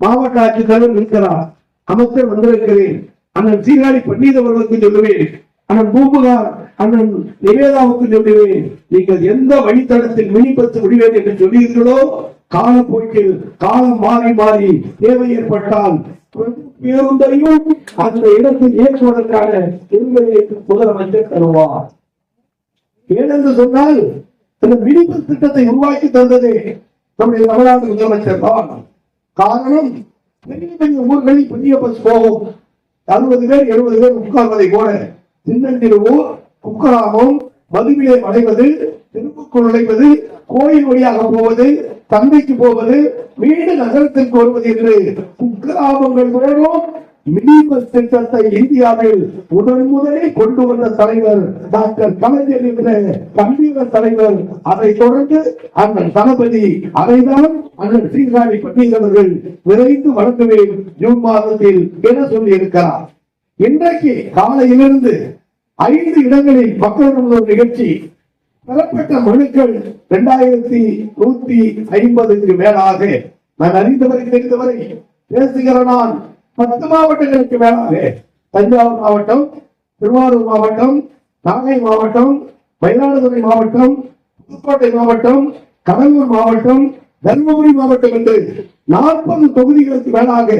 மாவட்ட ஆட்சித்தலைவர் இருக்கிறார் அமைச்சர் வந்திருக்கிறேன். அண்ணன் சீராடி பண்டித அவர்களுக்கு சொல்லுவேன். அண்ணன் பூம்புகார் அண்ணன் நிவேதாவுக்கு சொல்லுவேன். நீங்கள் எந்த வழித்தடத்தில் விழிப்பத்து விடுவேன் என்று சொல்லியிருக்கிறோ காலப்போக்கில் காலம் மாறி மாறி தேவை ஏற்பட்டால் பேருந்தையும் அந்த இடத்தில் இயக்குவதற்கான உரிமையை முதலமைச்சர் தருவார். ஏனென்று சொன்னால் இந்த விழிப்பு திட்டத்தை உருவாக்கி தந்ததே நம்முடைய தமிழ்நாடு முதலமைச்சர் தான். காரணம் பெரிய பெரிய ஊர்களில் பெரிய பஸ் போகும். அறுபது பேர் எழுபது பேர் உட்கார்வதை போல சின்னந்திருவூர் குக்கராமம் மதுவிலே அடைவது திருப்புக்குள் நுழைவது கோயில் வழியாக போவது தந்தைக்கு போவது வீடு நகரத்திற்கு வருவது என்று குக்கிராமங்கள் தோறும் இந்தியாவில் முதன் முதலே கொண்டு வந்த தலைவர் டாக்டர் கலைஞர் என்ற கம்பீர தலைவர். அதை தொடர்ந்து அந்த தளபதி அதைதான் அண்ணன் சீர்காழி பட்டீல் அவர்கள் விரைந்து வழங்குவேன் ஜூன் மாதத்தில் என சொல்லி இருக்கிறார் இன்றைக்கு காலையிலிருந்து ஐந்து இடங்களில் மக்களிடம் நிகழ்ச்சி. பெறப்பட்ட மனுக்கள் இரண்டாயிரத்தி நூத்தி ஐம்பதுக்கு மேலாக. நான் அறிந்தவரை தெரிந்தவரை பேசுகிற நான். பத்து மாவட்டங்களுக்கு மேலாக தஞ்சாவூர் மாவட்டம் திருவாரூர் மாவட்டம் நாகை மாவட்டம் மயிலாடுதுறை மாவட்டம் புதுக்கோட்டை மாவட்டம் கடலூர் மாவட்டம் தர்மபுரி மாவட்டம் என்று நாற்பது தொகுதிகளுக்கு மேலாக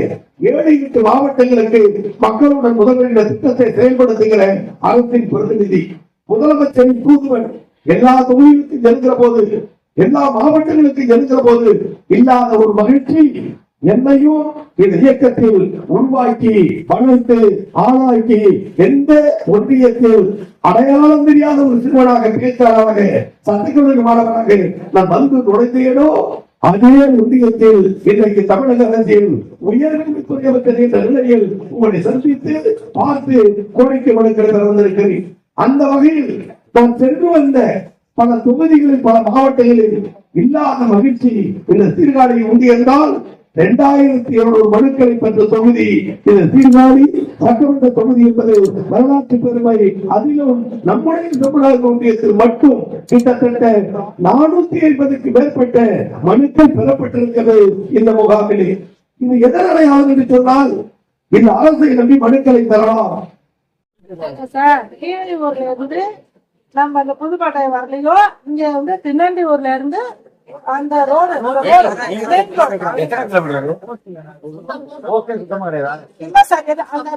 ஏழை எட்டு மாவட்டங்களுக்கு மக்களுடன் முதல்வர் திட்டத்தை செயல்படுத்துகிற அரசின் பிரதிநிதி முதலமைச்சரின் தூதுவன் எல்லா தொகுதிகளுக்கும் செல்கிற போது எல்லா மாவட்டங்களுக்கும் செல்கிற போது இல்லாத ஒரு மகிழ்ச்சி என்னையும் இந்த இயக்கத்தில் உருவாக்கி வளர்த்து ஆளாக்கி எந்த ஒன்றியத்தில் அடையாளம் தெரியாத ஒரு சிறுவனாக பேச்சாளராக சட்டக்கல்லூரி மாணவனாக நான் வந்து நுழைந்தேனோ அதே ஒன்றியத்தில் இன்றைக்கு தமிழக அரசில் உயர்கல்வித்துறையவர்கள் என்ற நிலையில் உங்களை சந்தித்து பார்த்து கோரிக்கை மனுக்களை வந்திருக்கிறேன். அந்த வகையில் நான் சென்று வந்த பல தொகுதிகளில் பல மாவட்டங்களில் இல்லாத மகிழ்ச்சி இந்த சீர்காழியில் உண்டு என்றால் இரண்டாயிரத்தி இருநூறு மனுக்களை பெற்ற தொகுதி. இந்த சீர்காழி சட்டமன்ற தொகுதி என்பது வரலாற்று பெருமை. அதிலும் நம்முடைய தமிழக ஒன்றியத்தில் மட்டும் கிட்டத்தட்ட நானூத்தி ஐம்பதுக்கு மேற்பட்ட மனுக்கள் பெறப்பட்டிருக்கிறது இந்த முகாமிலே. இது எதனால என்று சொன்னால் இந்த அரசை நம்பி மனுக்களை தரலாம் சார் கீழூர்ல இருந்து நம்ம அந்த புதுப்பாட்டை வரலையோ இங்க வந்து திண்ணண்டி ஊர்ல இருந்து அந்த ரோடு எத்தனை கிலோமீட்டர் ஓகே சுத்தமா கிடையாதா. இல்ல சார் இது அந்த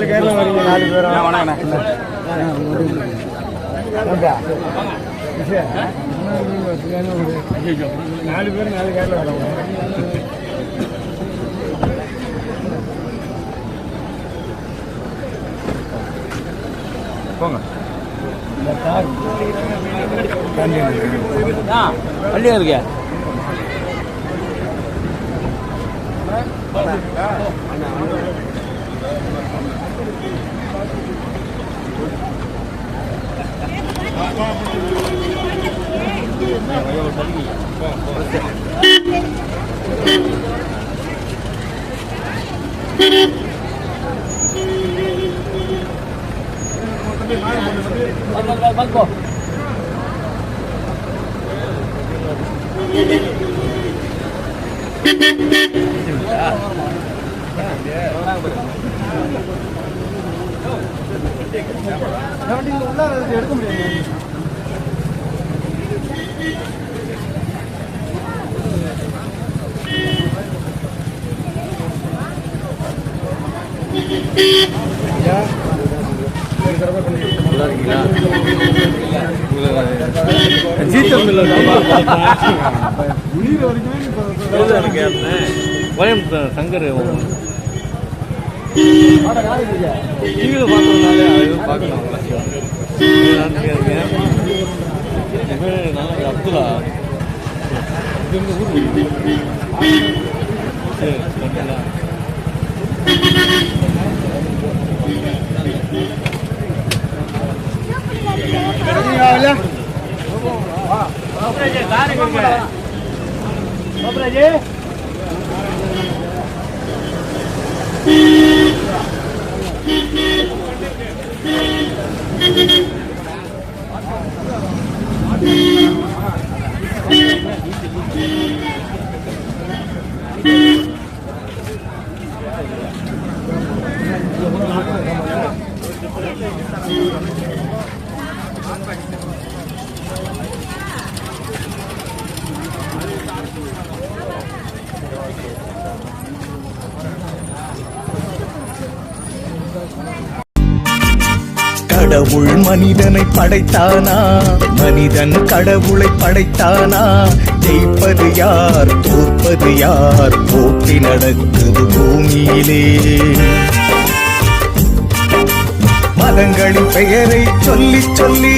லைட்ல வந்து ரெண்டு கிலோமீட்டர் பிள்ளைங்களுக்கு பயம் கொஞ்சம் பேசா போதும் அங்க பாதி இங்க பாதி இருக்கியா போ கோயம்புத்தூர் சங்கர் டிவியில் பார்த்ததுனாலே அது பார்க்கலாம் நல்லா அப்துல்லா இது எங்க சரி கடவுள் மனிதனை படைத்தானா? மனிதன் கடவுளை படைத்தானா? ஜெயிப்பது யார்? தோற்பது யார்? போட்டி நடக்குது பூமியிலே. பாதங்களின் பெயரை சொல்லி சொல்லி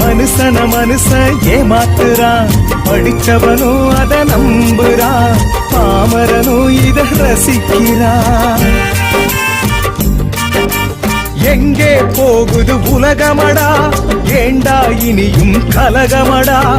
மனுஷன மனுஷன் ஏமாத்துறான் படிச்சவனோ அதை நம்புறான் பாமரனும் இதை ரசிக்கிறான் எங்கே போகுது உலகமடா? ஏண்டா இனியும் கலகமடா?